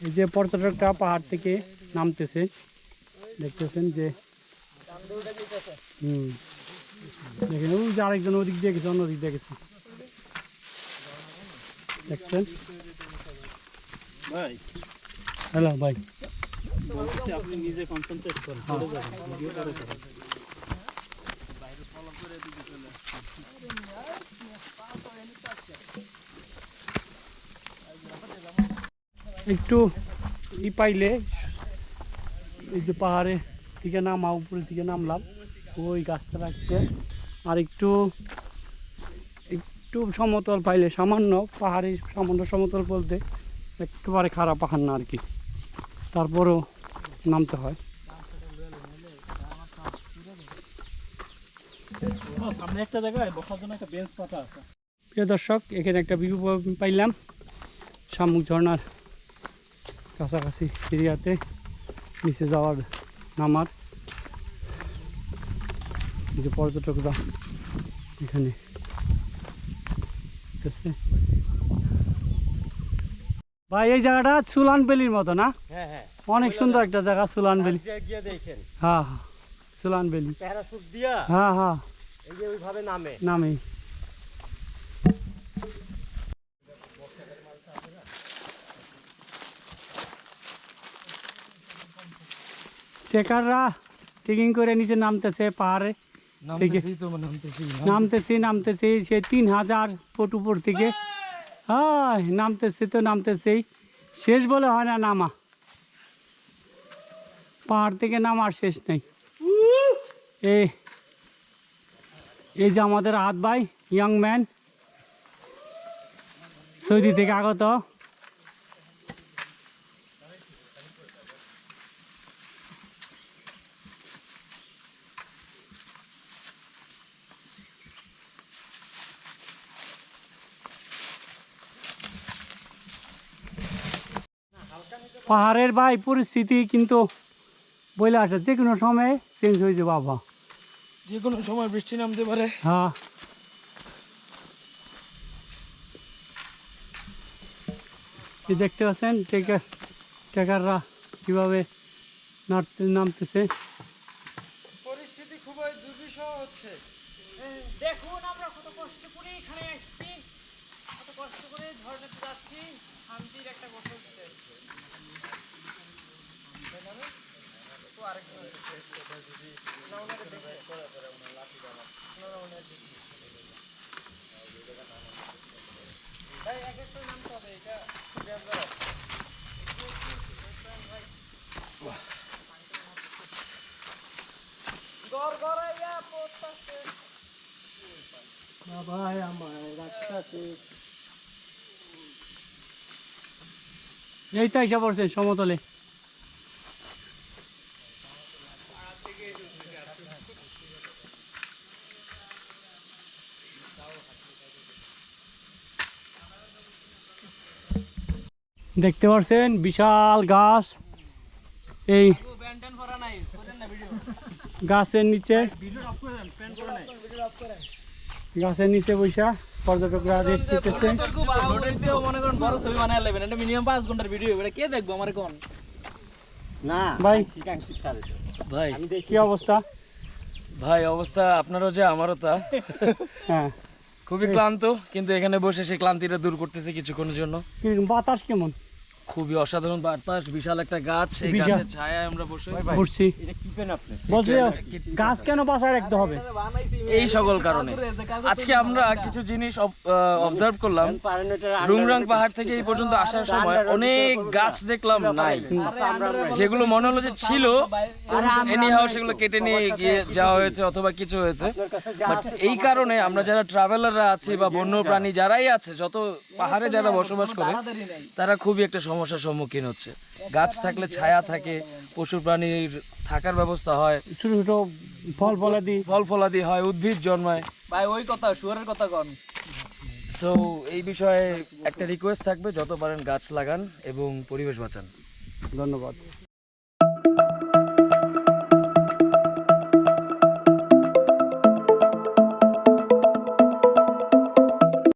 এই যে পর্যটকরা পাহাড় থেকে নামতেছে দেখতেছেন যে হুম দেখেন ওই যে আরেকজন ওদিক দিয়ে গেছে অন্য দিক দিয়ে গেছে। দেখছেন? ভাই। হ্যালো ভাই। বলতেছি আপনি নিজে কনসেন্ট্রেট করেন হ্যাঁ। চলে যাবেন ভিডিও করে করেন একটু ই পাইলে এই যে পাহাড়ে থেকে নামা উপরের দিকে নামলাম। ওই গাছটা রাখছে আর একটু একটু সমতল পাইলে সামান্য পাহাড়ে সামান্য সমতল বলতে একেবারে খারাপ পাহাড় না আর কি তারপরেও নামতে হয়। সামনে একটা জায়গায় বসার জন্য একটা বেঞ্চ পাতা আছে। প্রিয় দর্শক এখানে একটা ভিউ পাইলাম। শামুক ঝর্ণার কাছাকাছি এরিয়াতে নিচে যাওয়ার নামার যে পর্যটকরা এখানে। ভাই এই জায়গাটা সুলান বেলির মতো না অনেক সুন্দর একটা জায়গা সুলান বেলি গিয়ে গিয়ে দেখেন হ্যাঁ হ্যাঁ সুলান বেলি প্যারাশুট দিয়া হ্যাঁ হ্যাঁ নামে নামে ট্রেকাররা ট্রেকিং করে নিচে নামতেছে পাহাড়ে নামতেছি নামতেছি সে তিন হাজার ফুট উপর থেকে হ্যাঁ নামতেছি তো নামতেছেই শেষ বলে হয় না নামা পাহাড় থেকে নামার শেষ নেই এই এই যে আমাদের হাত ভাই ইয়াং ম্যান সৌদি থেকে আগত পাহাড়ের ভাই পরিস্থিতি কিন্তু বলে আসে যে কোনো সময় চেঞ্জ হয়ে যাবে আবহাওয়া। যে কোনো সময় বৃষ্টি নামতে পারে। হ্যাঁ। এই দেখতে পাচ্ছেন ট্রেকার ট্রেকাররা কীভাবে নামতে নামতেছে। পরিস্থিতি খুবই দুর্বিষহ হচ্ছে। দেখুন আমরা কত কষ্ট করে এখানে এসেছি। কষ্ট করে ঝর্ণাতে যাচ্ছি। শান্তির একটা গোসল দিতে। গড় গড়াইয়া পড়তাছে ভাই আমার রাস্তাতে এই তো এসে পড়ছে সমতলে দেখতে পাচ্ছেন বিশাল গাছ এই ব্যান্ড ট্যান্ড ভরা নাই করেন না ভিডিও গাছের নিচে ভিডিও অফ করে দেন প্যান করে নেই গাছের নিচে গাছের নিচে বৈশা পর্যটকরা রেস্ট দিতেছে। মনে করেন বড় ছবি বানায় লাগবেন এটা মিনিমাম পাঁচ ঘণ্টার ভিডিও এটা কে দেখব আমার কোন না ভাই। শিকাংশিক ছাড়ে তো। ভাই কি অবস্থা? ভাই অবস্থা আপনারও যে আমারও তা। হ্যাঁ। খুবই ক্লান্ত কিন্তু এখানে বসে সেই ক্লান্তিটা দূর করতেছে কিছুক্ষণের জন্য। বাতাস কেমন? খুবই অসাধারণ বাতাস বিশাল একটা গাছ বিশাল। গাছের ছায়ায় আমরা বসে। ঘুরছি এটা কি পেন আপনি? বলছি গাছ কেন বাঁচায় রাখতে হবে? এই সকল কারণে। আজকে আমরা কিছু জিনিস অবজার্ভ করলাম। রুংরাং পাহাড় থেকে এই পর্যন্ত আসার সময় অনেক গাছ দেখলাম নাই। যেগুলো মনে হলো যে ছিল এনিহাও সেগুলো কেটে নিয়ে গিয়ে যাওয়া হয়েছে অথবা কিছু হয়েছে। বাট এই কারণে আমরা যারা ট্রাভেলাররা আছি বা বন্য প্রাণী যারাই আছে যত পাহাড়ে যারা বসবাস করে তারা খুবই একটা সমস্যার সম্মুখীন হচ্ছে। গাছ থাকলে ছায়া থাকে পশু প্রাণীর থাকার ব্যবস্থা হয়। ছোট ছোট ফল ফলাদি। ফল ফলাদি হয় উদ্ভিদ জন্মায়। ভাই ওই কথা শুয়ারের কথা কন। সো এই বিষয়ে একটা রিকোয়েস্ট থাকবে যত পারেন গাছ লাগান এবং পরিবেশ বাঁচান। ধন্যবাদ।